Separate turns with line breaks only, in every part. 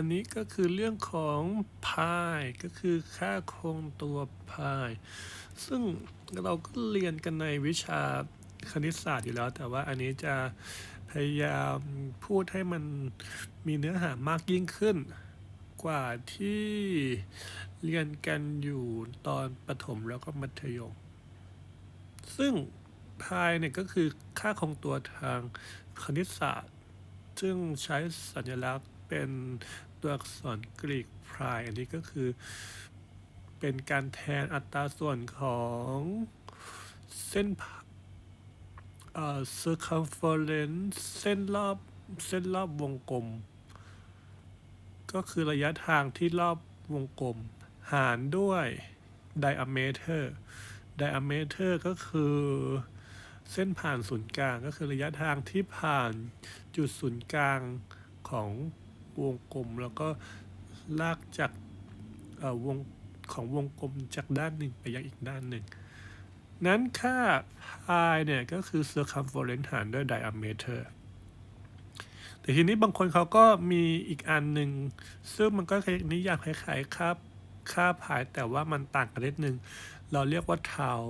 อันนี้ก็คือเรื่องของพายก็คือค่าคงตัวพายซึ่งเราก็เรียนกันในวิชาคณิตศาสตร์อยู่แล้ว แต่ว่าอันนี้จะพยายามพูดให้มันมีเนื้อหามากยิ่งขึ้น กว่าที่เรียนกันอยู่ตอนประถมแล้วก็มัธยม ซึ่งพายเนี่ยก็คือค่าคงตัวทางคณิตศาสตร์ ซึ่งใช้สัญลักษณ์เป็น ตัวอักษรกรีกพายอันนี้ก็คือ เป็นการแทนอัตราส่วนของเส้นผ่าเอ่อ circumference เส้นรอบเส้นรอบวงกลม ก็คือระยะทางที่รอบวงกลม หารด้วย diameter diameter ก็คือเส้นผ่านศูนย์กลางก็คือระยะทางที่ผ่านจุดศูนย์กลางของ วงกลม แล้วก็ลากจากวงของวงกลมจากด้านหนึ่งไปยังอีกด้านหนึ่ง นั้นค่า pi เนี่ยก็คือ circumference หารด้วย diameter แต่ทีนี้บางคนเขาก็มีอีกอันหนึ่ง ซึ่งมันก็นิยามคล้ายๆค่าค่า pi แต่ว่ามันต่างกันนิดนึง เราเรียกว่า tau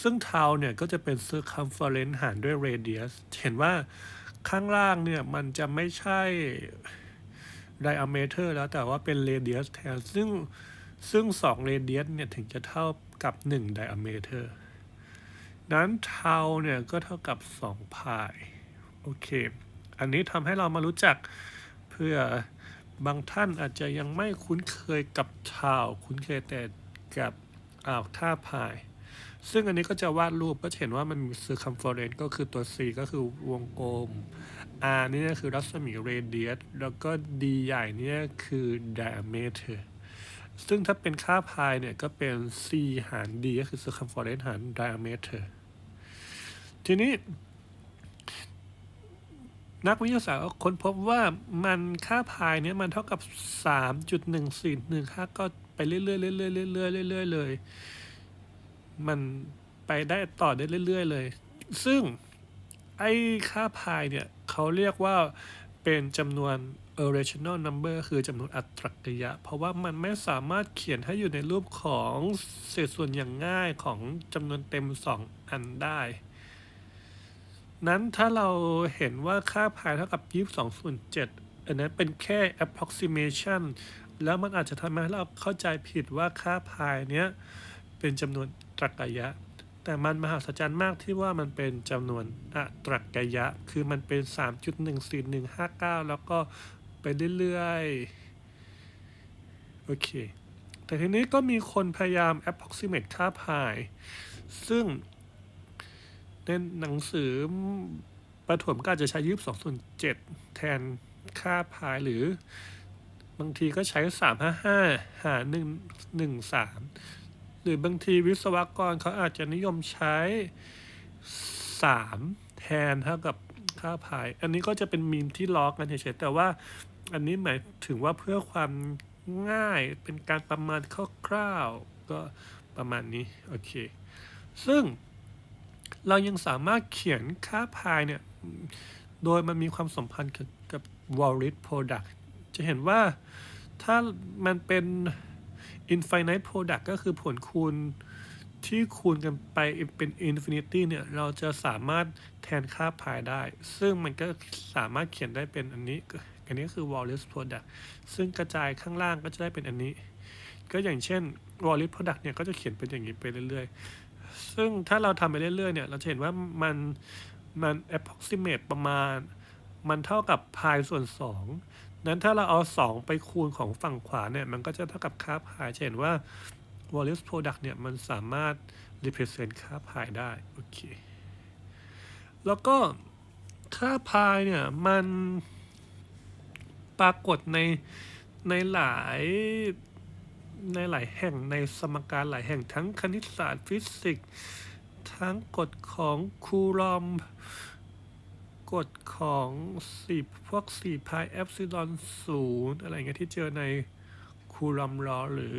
ซึ่ง tau เนี่ยก็จะเป็น circumference หารด้วย radius เห็นว่าข้างล่างเนี่ยมันจะไม่ใช่ diameter แล้วแต่ว่าเป็น radius แทนซึ่งซึ่ง2 radius เนี่ยถึงจะเท่ากับ1 diameter นั้น tau เนี่ยก็เท่ากับ2 pi โอเค อันนี้ทำให้เรามารู้จักเพื่อบางท่านอาจจะยังไม่คุ้นเคยกับ tau คุ้นเคยแต่กับอ่าวท่า pi ซึ่งอันนี้ก็จะวาดรูปก็เห็นว่ามันมี circumference ก็คือตัว c ก็คือวงกลม r นี่ยคือรัศมี radius แล้วก็ d ใหญ่เนี่ยคือ diameter ซึ่งถ้าเป็นค่า pi เนี่ยก็เป็น c หาร d ก็คือ circumference หาร diameter ทีนี้ นักวิทยาศาสตร์ค้นพบว่ามันค่า pi เนี่ยมันเท่ากับ 3.1415 ก็ไปเรื่อยๆเรื่อยๆเรื่อยๆเรื่อยๆเลย มันไปได้ต่อได้เรื่อยๆเลย ซึ่ง ไอ้ค่า pi เนี่ยเขาเรียกว่าเป็นจำนวน irrational number คือจำนวนอัตรกยะ เพราะว่ามันไม่สามารถเขียนให้อยู่ในรูปของเศษส่วนอย่างง่ายของจำนวนเต็ม 2 อันได้ นั้นถ้าเราเห็นว่าค่า pi เท่ากับ 22ส่วน7อันนั้นเป็นแค่ approximation แล้วมันอาจจะทำให้เราเข้าใจผิดว่าค่า pi เนี้ยเป็นจำนวนตรรกะยะ แต่มันมหัศจรรย์มากที่ว่ามันเป็นจำนวนอัตรกยะ คือมันเป็น 3.14159 แล้วก็ไปเรื่อยๆ โอเค แต่ทีนี้ก็มีคนพยายาม approximate ค่า pi ซึ่งในหนังสือประถมก็อาจจะใช้22ส่วน7แทนค่า pi หรือบางทีก็ใช้355หาร1 1 3ห หรือบางทีวิศวกรเขาอาจจะนิยมใช้ 3 แทนเท่ากับค่า pi อันนี้ก็จะเป็นมีมที่ล้อกันเฉยๆแต่ว่าอันนี้หมายถึงว่าเพื่อความง่ายเป็นการประมาณคร่าวๆก็ประมาณนี้ โอเค ซึ่งเรายังสามารถเขียนค่า pi เนี่ย โดยมันมีความสัมพันธ์กับ Wallis product จะเห็นว่าถ้ามันเป็น infinite product ก็คือผลคูณที่คูณกันไปเป็น infinity เนี่ย เราจะสามารถแทนค่า pi ได้ ซึ่งมันก็สามารถเขียนได้เป็นอันนี้ อันนี้คือ Wallis product ซึ่งกระจายข้างล่างก็จะได้เป็นอันนี้ ก็อย่างเช่น Wallis product เนี่ย ก็จะเขียนเป็นอย่างนี้ไปเรื่อยๆ ซึ่งถ้าเราทำไปเรื่อยๆ เนี่ย เราจะเห็นว่ามันมัน approximate ประมาณ มันเท่ากับ pi ส่วน 2 นั้นถ้าเราเอา 2 ไปคูณของฝั่งขวาเนี่ย มันก็จะเท่ากับค่า pi จะเห็นว่า Wallis product เนี่ย มันสามารถ represent ค่า pi ได้ โอเค แล้วก็ค่า pi เนี่ย มันปรากฏใน ในหลายในหลายแห่งในสมการหลายแห่งทั้งคณิตศาสตร์ฟิสิกส์ ทั้งกฎของคูลอม กฎของสี่พวกสี่พายเอฟซิลอนศูนย์อะไรเงี้ยที่เจอในคูลอมลอหรือ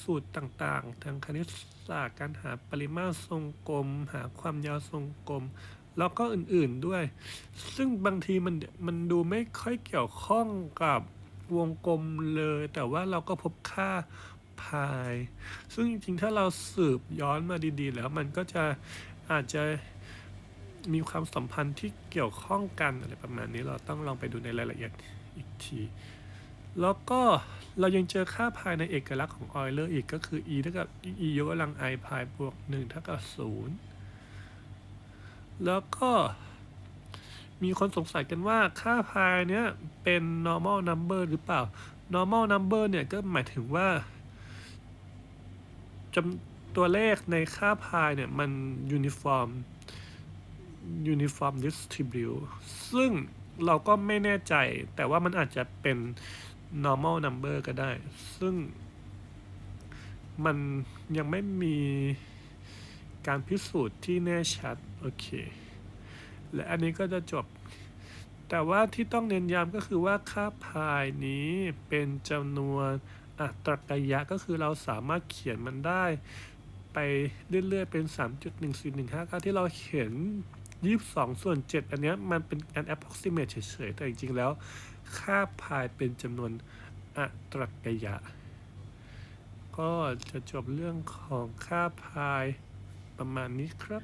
สูตรต่างๆ ทางคณิตศาสตร์การหาปริมาตรทรงกลม หาความยาวทรงกลม แล้วก็อื่นๆด้วย ซึ่งบางทีมันมันดูไม่ค่อยเกี่ยวข้องกับวงกลมเลย แต่ว่าเราก็พบค่าพาย ซึ่งจริงๆ ถ้าเราสืบย้อนมาดีๆ แล้วมันก็จะอาจจะ มีความสัมพันธ์ที่เกี่ยวข้องกันอะไรประมาณนี้เราต้องลองไปดูในรายละเอียดอีกที แล้วก็เรายังเจอค่าพายในเอกลักษณ์ของออยเลอร์อีกก็คือ e เท่ากับ e ยกกำลัง i พายบวก1เท่ากับ0แล้วก็มีคนสงสัยกันว่าค่าพายเนี้ยเป็น normal number หรือเปล่า normal number เนี่ยก็หมายถึงว่าจำตัวเลขในค่าพายเนี่ยมัน uniform uniform distribute ซึ่งเราก็ไม่แน่ใจ แต่ว่ามันอาจจะเป็น normal number ก็ได้ ซึ่ง มันยังไม่มีการพิสูจน์ที่แน่ชัด โอเค และอันนี้ก็จะจบ แต่ว่าที่ต้องเน้นย้ำก็คือว่าค่าพายนี้เป็นจำนวนอัตรกยะก็คือเราสามารถเขียนมันได้ ไปเรื่อยๆเป็น 3.14159 ที่เราเขียน 22 ส่วน 7 อันเนี้ยมันเป็นการ approximate เฉยๆ แต่จริงๆ แล้ว ค่าพายเป็นจำนวนอัตรกยะ ก็จะจบเรื่องของค่าพายประมาณนี้ครับ